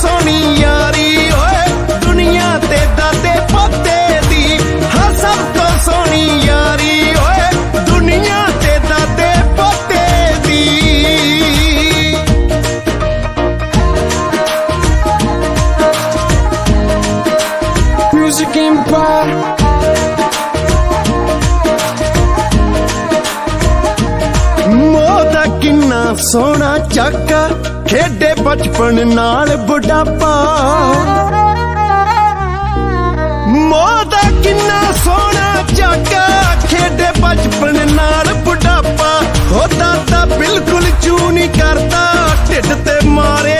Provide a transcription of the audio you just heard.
ਸੋਹਣੀ ਯਾਰੀ ਓਏ, ਦੁਨੀਆ ਤੇ ਦਾਦੇ ਪੋਤੇ ਦੀ। ਹਾਂ, ਸਭ ਤੋਂ ਸੋਹਣੀ ਯਾਰੀ ਓਏ, ਦੁਨੀਆ ਤੇ ਦਾਦੇ ਪੋਤੇ ਦੀ। Music Empire ਸੋਹਣਾ ਚਾਕਾ, ਖੇਡੇ ਬਚਪਨ ਨਾਲ ਬੁਢਾਪਾ। ਮੋਦਾ ਕਿੰਨਾ ਸੋਹਣਾ ਚਾਕਾ, ਖੇਡੇ ਬਚਪਨ ਨਾਲ ਬੁਢਾਪਾ। ਉਹਦਾ ਤਾਂ ਬਿਲਕੁਲ ਚੂ ਨਹੀਂ ਕਰਦਾ, ਢਿੱਡ ਤੇ ਮਾਰੇ